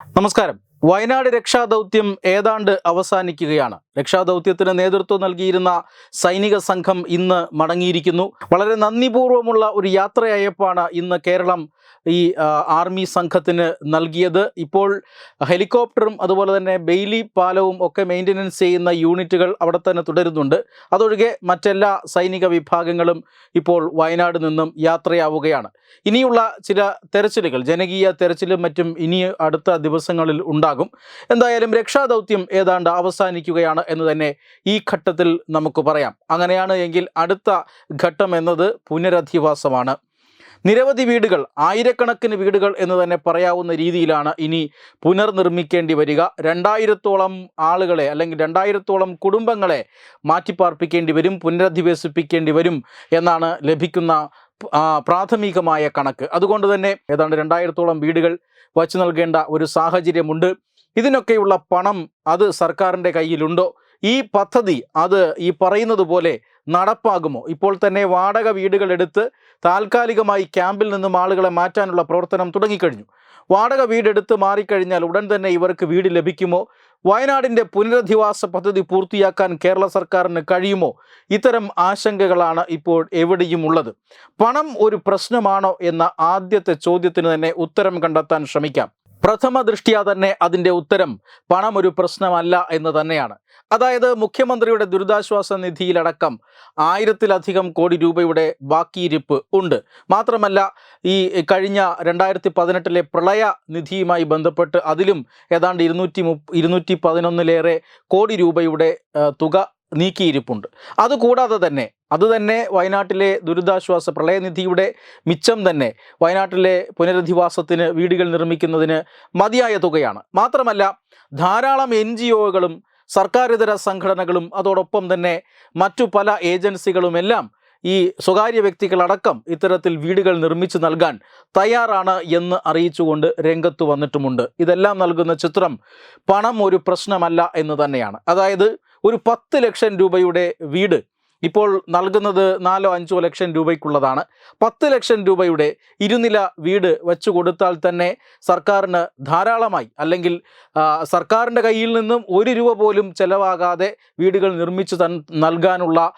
നമസ്കാരം. വയനാട് രക്ഷാദൗത്യം ഏതാണ്ട് അവസാനിക്കുകയാണ്. രക്ഷാദൗത്യത്തിന് നേതൃത്വം നൽകിയിരുന്ന സൈനിക സംഘം ഇന്ന് മടങ്ങിയിരിക്കുന്നു. വളരെ നന്ദിപൂർവമുള്ള ഒരു യാത്രയയപ്പാണ് ഇന്ന് കേരളം ഈ ആർമി സംഘത്തിന് നൽകിയത്. ഇപ്പോൾ ഹെലികോപ്റ്ററും അതുപോലെ തന്നെ ബെയിലി പാലവും ഒക്കെ മെയിന്റനൻസ് ചെയ്യുന്ന യൂണിറ്റുകൾ അവിടെ തന്നെ തുടരുന്നുണ്ട്. അതൊഴികെ മറ്റെല്ലാ സൈനിക വിഭാഗങ്ങളും ഇപ്പോൾ വയനാട് നിന്നും യാത്രയാവുകയാണ്. ഇനിയുള്ള ചില തെരച്ചിലുകൾ ജനകീയ തെരച്ചിലും മറ്റും ഇനി അടുത്ത ദിവസങ്ങളിൽ ഉണ്ടാകും. എന്തായാലും രക്ഷാദൗത്യം ഏതാണ്ട് അവസാനിക്കുകയാണ് എന്ന് തന്നെ ഈ ഘട്ടത്തിൽ നമുക്ക് പറയാം. അങ്ങനെയാണ് എങ്കിൽ അടുത്ത ഘട്ടം എന്നത് പുനരധിവാസമാണ്. നിരവധി വീടുകൾ ആയിരക്കണക്കിന് വീടുകൾ എന്ന് തന്നെ പറയാവുന്ന രീതിയിലാണ് ഇനി പുനർനിർമ്മിക്കേണ്ടി വരിക. രണ്ടായിരത്തോളം ആളുകളെ അല്ലെങ്കിൽ രണ്ടായിരത്തോളം കുടുംബങ്ങളെ മാറ്റിപ്പാർപ്പിക്കേണ്ടി വരും പുനരധിവസിപ്പിക്കേണ്ടി വരും എന്നാണ് ലഭിക്കുന്ന പ്രാഥമികമായ കണക്ക്. അതുകൊണ്ട് തന്നെ ഏതാണ്ട് രണ്ടായിരത്തോളം വീടുകൾ വച്ചു നൽകേണ്ട ഒരു സാഹചര്യമുണ്ട്. ഇതിനൊക്കെയുള്ള പണം അത് സർക്കാരിന്റെ കയ്യിലുണ്ടോ? ഈ പദ്ധതി അത് ഈ പറയുന്നത് പോലെ നടപ്പാകുമോ? ഇപ്പോൾ തന്നെ വാടക വീടുകൾ എടുത്ത് താൽക്കാലികമായി ക്യാമ്പിൽ നിന്നും ആളുകളെ മാറ്റാനുള്ള പ്രവർത്തനം തുടങ്ങിക്കഴിഞ്ഞു. വാടക വീടെടുത്ത് മാറിക്കഴിഞ്ഞാൽ ഉടൻ തന്നെ ഇവർക്ക് വീട് ലഭിക്കുമോ? വയനാടിന്റെ പുനരധിവാസ പദ്ധതി പൂർത്തിയാക്കാൻ കേരള സർക്കാരിന് കഴിയുമോ? ഇത്തരം ആശങ്കകളാണ് ഇപ്പോൾ എവിടെയും ഉള്ളത്. പണം ഒരു പ്രശ്നമാണോ എന്ന ആദ്യത്തെ ചോദ്യത്തിന് തന്നെ ഉത്തരം കണ്ടെത്താൻ ശ്രമിക്കാം. പ്രഥമ ദൃഷ്ടിയാ തന്നെ അതിന്റെ ഉത്തരം പണം ഒരു പ്രശ്നമല്ല എന്ന് തന്നെയാണ്. അതായത് മുഖ്യമന്ത്രിയുടെ ദുരിതാശ്വാസ നിധിയിലടക്കം ആയിരത്തിലധികം കോടി രൂപയുടെ ബാക്കിയിരിപ്പ് ഉണ്ട്. മാത്രമല്ല ഈ കഴിഞ്ഞ രണ്ടായിരത്തി പതിനെട്ടിലെ പ്രളയ നിധിയുമായി ബന്ധപ്പെട്ട് അതിലും ഏതാണ്ട് ഇരുന്നൂറ്റി മു ഇരുന്നൂറ്റി പതിനൊന്നിലേറെ കോടി രൂപയുടെ തുക നീക്കിയിരിപ്പുണ്ട്. അതുകൂടാതെ തന്നെ അത് തന്നെ വയനാട്ടിലെ ദുരിതാശ്വാസ പ്രളയനിധിയുടെ മിച്ചം തന്നെ വയനാട്ടിലെ പുനരധിവാസത്തിന് വീടുകൾ നിർമ്മിക്കുന്നതിന് മതിയായ തുകയാണ്. മാത്രമല്ല ധാരാളം എൻ ജി ഒകളും സർക്കാരിതര സംഘടനകളും അതോടൊപ്പം തന്നെ മറ്റു പല ഏജൻസികളുമെല്ലാം ഈ സ്വകാര്യ വ്യക്തികളടക്കം ഇത്തരത്തിൽ വീടുകൾ നിർമ്മിച്ചു നൽകാൻ തയ്യാറാണ് എന്ന് അറിയിച്ചുകൊണ്ട് രംഗത്ത് വന്നിട്ടുമുണ്ട്. ഇതെല്ലാം നൽകുന്ന ചിത്രം പണം ഒരു പ്രശ്നമല്ല എന്ന് തന്നെയാണ്. അതായത് ഒരു പത്ത് ലക്ഷം രൂപയുടെ വീട് ഇപ്പോൾ നൽകുന്നത് നാലോ അഞ്ചോ ലക്ഷം രൂപയ്ക്കുള്ളതാണ്. പത്ത് ലക്ഷം രൂപയുടെ ഇരുനില വീട് വെച്ചു കൊടുത്താൽ തന്നെ സർക്കാരിന് ധാരാളമായി അല്ലെങ്കിൽ സർക്കാരിന്റെ കയ്യിൽ നിന്നും ഒരു രൂപ പോലും ചെലവാകാതെ വീടുകൾ നിർമ്മിച്ചു തൻ നൽകാനുള്ള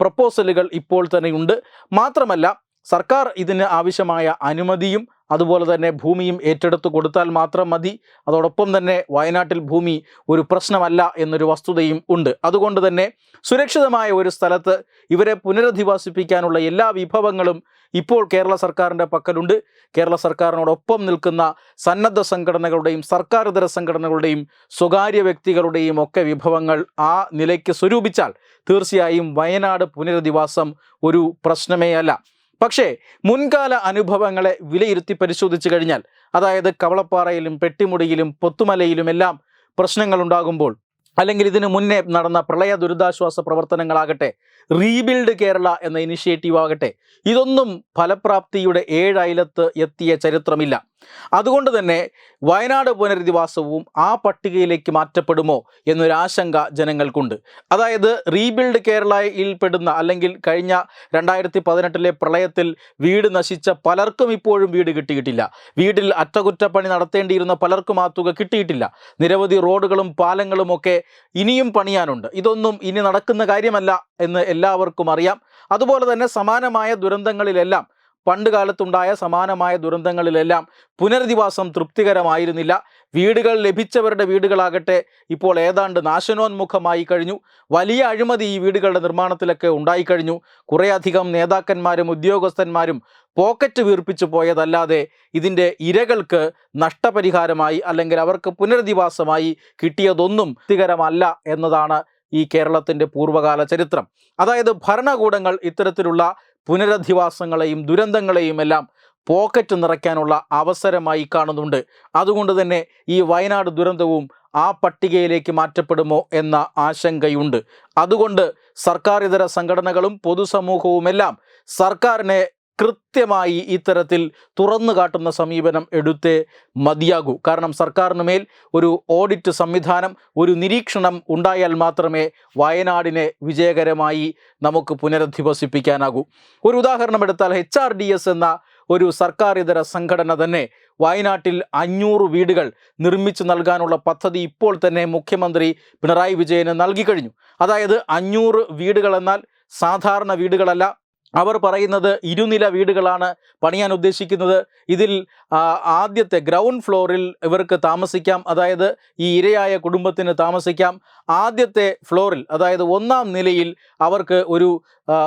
പ്രപ്പോസലുകൾ ഇപ്പോൾ തന്നെയുണ്ട്. മാത്രമല്ല സർക്കാർ ഇതിന് ആവശ്യമായ അനുമതിയും അതുപോലെ തന്നെ ഭൂമിയും ഏറ്റെടുത്ത് കൊടുത്താൽ മാത്രം മതി. അതോടൊപ്പം തന്നെ വയനാട്ടിൽ ഭൂമി ഒരു പ്രശ്നമല്ല എന്നൊരു വസ്തുതയും ഉണ്ട്. അതുകൊണ്ട് തന്നെ സുരക്ഷിതമായ ഒരു സ്ഥലത്ത് ഇവരെ പുനരധിവാസിപ്പിക്കാനുള്ള എല്ലാ വിഭവങ്ങളും ഇപ്പോൾ കേരള സർക്കാരിന്റെ പക്കലുണ്ട്. കേരള സർക്കാരിനോടൊപ്പം നിൽക്കുന്ന സന്നദ്ധ സംഘടനകളുടെയും സർക്കാരിതര സംഘടനകളുടെയും സ്വകാര്യ വ്യക്തികളുടെയും ഒക്കെ വിഭവങ്ങൾ ആ നിലയ്ക്ക് സ്വരൂപിച്ചാൽ തീർച്ചയായും വയനാട് പുനരധിവാസം ഒരു പ്രശ്നമേ അല്ല. പക്ഷേ മുൻകാല അനുഭവങ്ങളെ വിലയിരുത്തി പരിശോധിച്ചു കഴിഞ്ഞാൽ അതായത് കവളപ്പാറയിലും പെട്ടിമുടിയിലും പൊത്തുമലയിലും എല്ലാം പ്രശ്നങ്ങളുണ്ടാകുമ്പോൾ അല്ലെങ്കിൽ ഇതിനു മുന്നേ നടന്ന പ്രളയ ദുരിതാശ്വാസ പ്രവർത്തനങ്ങളാകട്ടെ റീബിൽഡ് കേരള എന്ന ഇനിഷ്യേറ്റീവ് ആകട്ടെ. ഇതൊന്നും ഫലപ്രാപ്തിയുടെ ഏഴയലത്ത് എത്തിയ ചരിത്രമില്ല. അതുകൊണ്ട് തന്നെ വയനാട് പുനരധിവാസവും ആ പട്ടികയിലേക്ക് മാറ്റപ്പെടുമോ എന്നൊരാശങ്ക ജനങ്ങൾക്കുണ്ട്. അതായത് റീബിൽഡ് കേരളയിൽ പെടുന്ന അല്ലെങ്കിൽ കഴിഞ്ഞ രണ്ടായിരത്തി പതിനെട്ടിലെ പ്രളയത്തിൽ വീട് നശിച്ച പലർക്കും ഇപ്പോഴും വീട് കിട്ടിയിട്ടില്ല. വീട്ടിൽ അറ്റകുറ്റപ്പണി നടത്തേണ്ടിയിരുന്ന പലർക്കും ആ തുക കിട്ടിയിട്ടില്ല. നിരവധി റോഡുകളും പാലങ്ങളും ഒക്കെ ഇനിയും പണിയാനുണ്ട്. ഇതൊന്നും ഇനി നടക്കുന്ന കാര്യമല്ല എന്ന് എല്ലാവർക്കും അറിയാം. അതുപോലെ തന്നെ സമാനമായ ദുരന്തങ്ങളിലെല്ലാം പണ്ട് കാലത്തുണ്ടായ സമാനമായ ദുരന്തങ്ങളിലെല്ലാം പുനരധിവാസം തൃപ്തികരമായിരുന്നില്ല. വീടുകൾ ലഭിച്ചവരുടെ വീടുകളാകട്ടെ ഇപ്പോൾ ഏതാണ്ട് നാശനോന്മുഖമായി കഴിഞ്ഞു. വലിയ അഴിമതി ഈ വീടുകളുടെ നിർമ്മാണത്തിലൊക്കെ ഉണ്ടായിക്കഴിഞ്ഞു. കുറേയധികം നേതാക്കന്മാരും ഉദ്യോഗസ്ഥന്മാരും പോക്കറ്റ് വീർപ്പിച്ചു പോയതല്ലാതെ ഇതിന്റെ ഇരകൾക്ക് നഷ്ടപരിഹാരമായി അല്ലെങ്കിൽ അവർക്ക് പുനരധിവാസമായി കിട്ടിയതൊന്നും തൃപ്തികരമല്ല എന്നതാണ് ഈ കേരളത്തിന്റെ പൂർവകാല ചരിത്രം. അതായത് ഭരണകൂടങ്ങൾ ഇത്തരത്തിലുള്ള പുനരധിവാസങ്ങളെയും ദുരന്തങ്ങളെയും എല്ലാം പോക്കറ്റ് നിറയ്ക്കാനുള്ള അവസരമായി കാണുന്നുണ്ട്. അതുകൊണ്ട് തന്നെ ഈ വയനാട് ദുരന്തവും ആ പട്ടികയിലേക്ക് മാറ്റപ്പെടുമോ എന്ന ആശങ്കയുണ്ട്. അതുകൊണ്ട് സർക്കാർ ഇതര സംഘടനകളും പൊതുസമൂഹവുമെല്ലാം സർക്കാരിനെ കൃത്യമായി ഇത്തരത്തിൽ തുറന്നു കാട്ടുന്ന സമീപനം എടുത്തേ മതിയാകൂ. കാരണം സർക്കാരിന് മേൽ ഒരു ഓഡിറ്റ് സംവിധാനം ഒരു നിരീക്ഷണം ഉണ്ടായാൽ മാത്രമേ വയനാടിനെ വിജയകരമായി നമുക്ക് പുനരധിവസിപ്പിക്കാനാകൂ. ഒരു ഉദാഹരണം എടുത്താൽ എച്ച് ആർ ഡി എസ് എന്ന ഒരു സർക്കാർ ഇതര സംഘടന തന്നെ വയനാട്ടിൽ അഞ്ഞൂറ് വീടുകൾ നിർമ്മിച്ചു നൽകാനുള്ള പദ്ധതി ഇപ്പോൾ തന്നെ മുഖ്യമന്ത്രി പിണറായി വിജയന് നൽകിക്കഴിഞ്ഞു അതായത് അഞ്ഞൂറ് വീടുകൾ എന്നാൽ സാധാരണ വീടുകളല്ല അവർ പറയുന്നത് ഇരുനില വീടുകളാണ് പണിയാൻ ഉദ്ദേശിക്കുന്നത്. ഇതിൽ ആദ്യത്തെ ഗ്രൗണ്ട് ഫ്ലോറിൽ ഇവർക്ക് താമസിക്കാം. അതായത് ഈ ഇരയായ കുടുംബത്തിന് താമസിക്കാം. ആദ്യത്തെ ഫ്ലോറിൽ അതായത് ഒന്നാം നിലയിൽ അവർക്ക് ഒരു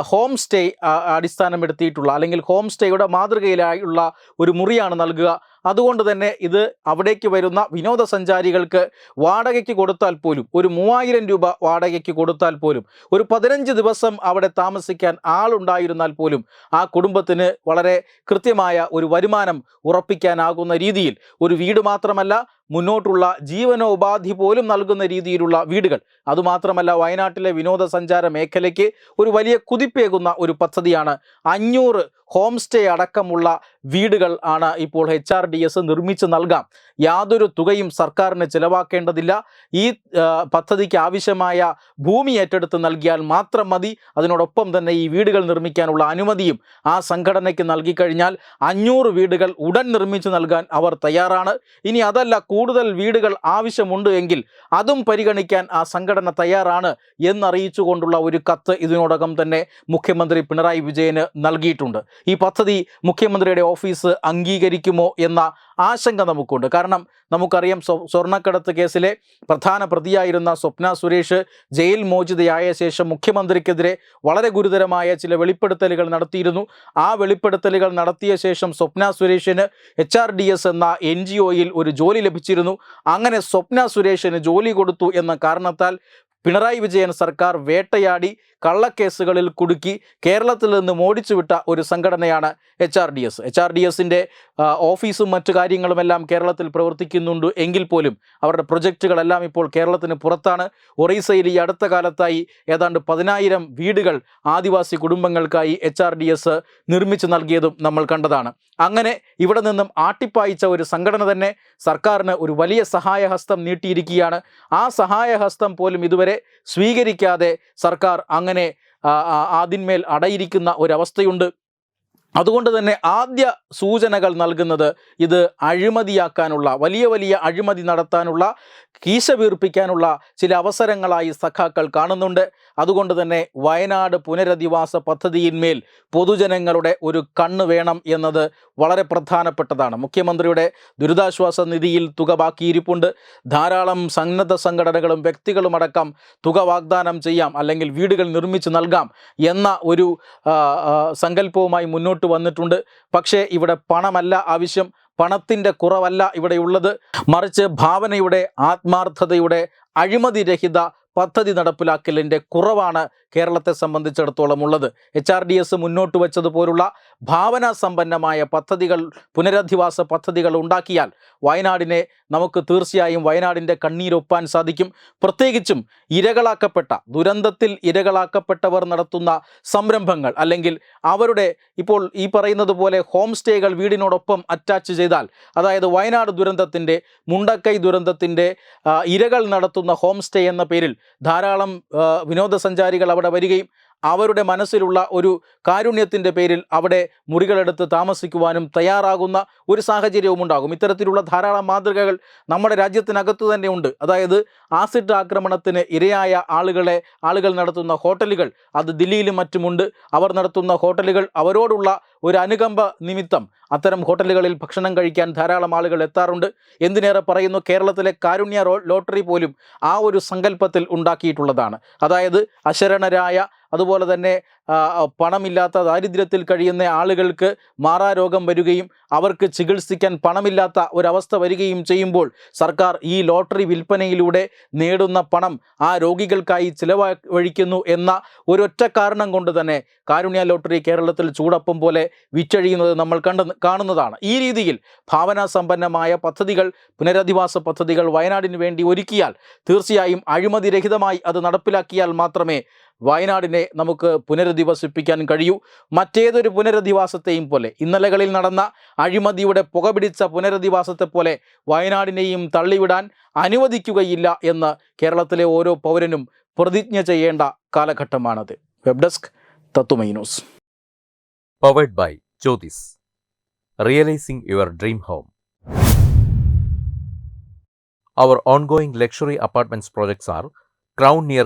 ഹോം സ്റ്റേ അടിസ്ഥാനപ്പെടുത്തിയിട്ടുള്ള അല്ലെങ്കിൽ ഹോം സ്റ്റേയുടെ മാതൃകയിലായുള്ള ഒരു മുറിയാണ് നൽകുക. അതുകൊണ്ട് തന്നെ ഇത് അവിടേക്ക് വരുന്ന വിനോദസഞ്ചാരികൾക്ക് വാടകയ്ക്ക് കൊടുത്താൽ പോലും ഒരു മൂവായിരം രൂപ വാടകയ്ക്ക് കൊടുത്താൽ പോലും ഒരു പതിനഞ്ച് ദിവസം അവിടെ താമസിക്കാൻ ആളുണ്ടായിരുന്നാൽ പോലും ആ കുടുംബത്തിന് വളരെ കൃത്യമായ ഒരു വരുമാനം ഉറപ്പിക്കാനാകുന്ന രീതിയിൽ ഒരു വീട് മാത്രമല്ല മുന്നോട്ടുള്ള ജീവനോപാധി പോലും നൽകുന്ന രീതിയിലുള്ള വീടുകൾ. അതുമാത്രമല്ല വയനാട്ടിലെ വിനോദസഞ്ചാര മേഖലയ്ക്ക് ഒരു വലിയ കുതിപ്പേകുന്ന ഒരു പദ്ധതിയാണ് അഞ്ഞൂറ് ഹോം സ്റ്റേ അടക്കമുള്ള വീടുകൾ ആണ് ഇപ്പോൾ എച്ച് ആർ ഡി എസ് നിർമ്മിച്ച് നൽകാം. യാതൊരു തുകയും സർക്കാരിന് ചിലവാക്കേണ്ടതില്ല. ഈ പദ്ധതിക്ക് ആവശ്യമായ ഭൂമി ഏറ്റെടുത്ത് നൽകിയാൽ മാത്രം മതി. അതിനോടൊപ്പം തന്നെ ഈ വീടുകൾ നിർമ്മിക്കാനുള്ള അനുമതിയും ആ സംഘടനയ്ക്ക് നൽകിക്കഴിഞ്ഞാൽ അഞ്ഞൂറ് വീടുകൾ ഉടൻ നിർമ്മിച്ച് നൽകാൻ അവർ തയ്യാറാണ്. ഇനി അതല്ല കൂടുതൽ വീടുകൾ ആവശ്യമുണ്ട് എങ്കിൽ അതും പരിഗണിക്കാൻ ആ സംഘടന തയ്യാറാണ് എന്നറിയിച്ചുകൊണ്ടുള്ള ഒരു കത്ത് ഇതിനോടകം തന്നെ മുഖ്യമന്ത്രി പിണറായി വിജയന് നൽകിയിട്ടുണ്ട്. ഈ പദ്ധതി മുഖ്യമന്ത്രിയുടെ ഓഫീസ് അംഗീകരിക്കുമോ എന്ന ആശങ്ക നമുക്കുണ്ട്. കാരണം നമുക്കറിയാം സ്വ- സ്വർണക്കടത്ത് കേസിലെ പ്രധാന പ്രതിയായിരുന്ന സ്വപ്ന സുരേഷ് ജയിൽ മോചിതയായ ശേഷം മുഖ്യമന്ത്രിക്കെതിരെ വളരെ ഗുരുതരമായ ചില വെളിപ്പെടുത്തലുകൾ നടത്തിയിരുന്നു. ആ വെളിപ്പെടുത്തലുകൾ നടത്തിയ ശേഷം സ്വപ്ന സുരേഷിന് എച്ച് എന്ന എൻ ഒരു ജോലി ലഭിച്ചിരുന്നു അങ്ങനെ സ്വപ്ന സുരേഷിന് ജോലി കൊടുത്തു എന്ന കാരണത്താൽ പിണറായി വിജയൻ സർക്കാർ വേട്ടയാടി. കള്ളക്കേസുകളിൽ കുടുക്കി കേരളത്തിൽ നിന്ന് മോടിച്ചുവിട്ട ഒരു സംഘടനയാണ് H R D S H R D എസിന്റെ ഓഫീസും മറ്റു കാര്യങ്ങളുമെല്ലാം കേരളത്തിൽ പ്രവർത്തിക്കുന്നുണ്ട് എങ്കിൽ പോലും അവരുടെ പ്രൊജക്റ്റുകളെല്ലാം ഇപ്പോൾ കേരളത്തിന് പുറത്താണ്. ഒറീസയിൽ ഈ അടുത്ത കാലത്തായി ഏതാണ്ട് പതിനായിരം വീടുകൾ ആദിവാസി കുടുംബങ്ങൾക്കായി എച്ച് ആർ ഡി എസ് നിർമ്മിച്ചു നൽകിയതും നമ്മൾ കണ്ടതാണ്. അങ്ങനെ ഇവിടെ നിന്നും ആട്ടിപ്പായിച്ച ഒരു സംഘടന തന്നെ സർക്കാരിന് ഒരു വലിയ സഹായഹസ്തം നീട്ടിയിരിക്കുകയാണ്. ആ സഹായഹസ്തം പോലും ഇതുവരെ സ്വീകരിക്കാതെ സർക്കാർ അങ്ങനെ അതിന്മേൽ അടയിരിക്കുന്ന ഒരവസ്ഥയുണ്ട്. അതുകൊണ്ട് തന്നെ ആദ്യ സൂചനകൾ നൽകുന്നത് ഇത് അഴിമതിയാക്കാനുള്ള വലിയ വലിയ അഴിമതി നടത്താനുള്ള കീശ വീർപ്പിക്കാനുള്ള ചില അവസരങ്ങളായി സഖാക്കൾ കാണുന്നുണ്ട്. അതുകൊണ്ട് തന്നെ വയനാട് പുനരധിവാസ പദ്ധതിയിന്മേൽ പൊതുജനങ്ങളുടെ ഒരു കണ്ണ് വേണം എന്നത് വളരെ പ്രധാനപ്പെട്ടതാണ്. മുഖ്യമന്ത്രിയുടെ ദുരിതാശ്വാസ നിധിയിൽ തുക ബാക്കിയിരിപ്പുണ്ട്. ധാരാളം സന്നദ്ധ സംഘടനകളും വ്യക്തികളുമടക്കം തുക വാഗ്ദാനം ചെയ്യാം അല്ലെങ്കിൽ വീടുകൾ നിർമ്മിച്ച് നൽകാം എന്ന ഒരു സങ്കല്പവുമായി മുന്നോട്ട് വന്നിട്ടുണ്ട്. പക്ഷേ ഇവിടെ പണമല്ല ആവശ്യം. പണത്തിന്റെ കുറവല്ല ഇവിടെയുള്ളത്. മറിച്ച് ഭാവനയുടെ ആത്മാർത്ഥതയുടെ അഴിമതിരഹിത പദ്ധതി നടപ്പിലാക്കലിന്റെ കുറവാണ് കേരളത്തെ സംബന്ധിച്ചിടത്തോളം ഉള്ളത്. എച്ച് ആർ ഡി എസ് മുന്നോട്ട് വെച്ചതുപോലുള്ള ഭാവനാ സമ്പന്നമായ പദ്ധതികൾ പുനരധിവാസ പദ്ധതികൾ ഉണ്ടാക്കിയാൽ വയനാടിനെ നമുക്ക് തീർച്ചയായും വയനാടിന്റെ കണ്ണീരൊപ്പാൻ സാധിക്കും. പ്രത്യേകിച്ചും ഇരകളാക്കപ്പെട്ട ദുരന്തത്തിൽ ഇരകളാക്കപ്പെട്ടവർ നടത്തുന്ന സംരംഭങ്ങൾ അല്ലെങ്കിൽ അവരുടെ ഇപ്പോൾ ഈ പറയുന്നത് പോലെ ഹോം സ്റ്റേകൾ വീടിനോടൊപ്പം അറ്റാച്ച് ചെയ്താൽ അതായത് വയനാട് ദുരന്തത്തിന്റെ മുണ്ടക്കൈ ദുരന്തത്തിന്റെ ഇരകൾ നടത്തുന്ന ഹോം സ്റ്റേ എന്ന പേരിൽ ധാരാളം വിനോദസഞ്ചാരികൾ അവിടെ വരികയും അവരുടെ മനസ്സിലുള്ള ഒരു കാരുണ്യത്തിന്റെ പേരിൽ അവിടെ മുറികളെടുത്ത് താമസിക്കുവാനും തയ്യാറാകുന്ന ഒരു സാഹചര്യവും ഉണ്ടാകും. ഇത്തരത്തിലുള്ള ധാരാളം മാതൃകകൾ നമ്മുടെ രാജ്യത്തിനകത്ത് തന്നെ ഉണ്ട്. അതായത് ആസിഡ് ആക്രമണത്തിന് ഇരയായ ആളുകളെ ആളുകൾ നടത്തുന്ന ഹോട്ടലുകൾ അത് ദില്ലിയിലും മറ്റുമുണ്ട്. അവർ നടത്തുന്ന ഹോട്ടലുകൾ അവരോടുള്ള ഒരു അനുകമ്പ നിമിത്തം അത്തരം ഹോട്ടലുകളിൽ ഭക്ഷണം കഴിക്കാൻ ധാരാളം ആളുകൾ എത്താറുണ്ട്. എന്തിനേറെ പറയുന്നു? കേരളത്തിലെ കാരുണ്യ ലോട്ടറി പോലും ആ ഒരു സങ്കല്പത്തിൽ ഉണ്ടാക്കിയിട്ടുള്ളതാണ്. അതായത് അശരണരായ അതുപോലെ തന്നെ പണമില്ലാത്ത ദാരിദ്ര്യത്തിൽ കഴിയുന്ന ആളുകൾക്ക് മാറാരോഗം വരികയും അവർക്ക് ചികിത്സിക്കാൻ പണമില്ലാത്ത ഒരവസ്ഥ വരികയും ചെയ്യുമ്പോൾ സർക്കാർ ഈ ലോട്ടറി വിൽപ്പനയിലൂടെ നേടുന്ന പണം ആ രോഗികൾക്കായി ചിലവഴിക്കുന്നു എന്ന ഒരൊറ്റ കാരണം കൊണ്ട് തന്നെ കാരുണ്യ ലോട്ടറി കേരളത്തിൽ ചൂടപ്പം പോലെ വിറ്റഴിയുന്നത് നമ്മൾ കണ്ട കാണുന്നതാണ്. ഈ രീതിയിൽ ഭാവനാ സമ്പന്നമായ പദ്ധതികൾ പുനരധിവാസ പദ്ധതികൾ വയനാടിന് വേണ്ടി ഒരുക്കിയാൽ തീർച്ചയായും അഴിമതിരഹിതമായി അത് നടപ്പിലാക്കിയാൽ മാത്രമേ വയനാടിനെ നമുക്ക് പുനരധിവസിപ്പിക്കാൻ കഴിയൂ. മറ്റേതൊരു പുനരധിവാസത്തെയും പോലെ ഇന്നലകളിൽ നടന്ന അഴിമതിയുടെ പുകപിടിച്ച പുനരധിവാസത്തെ പോലെ വയനാടിനെയും തള്ളിവിടാൻ അനുവദിക്കുകയില്ല എന്ന് കേരളത്തിലെ ഓരോ പൗരനും പ്രതിജ്ഞ ചെയ്യേണ്ട കാലഘട്ടമാണത്. വെബ് ഡെസ്ക് തത്തുമൈ news. Powered by Jyothis realising your dream home Our ongoing luxury apartments projects are Crown near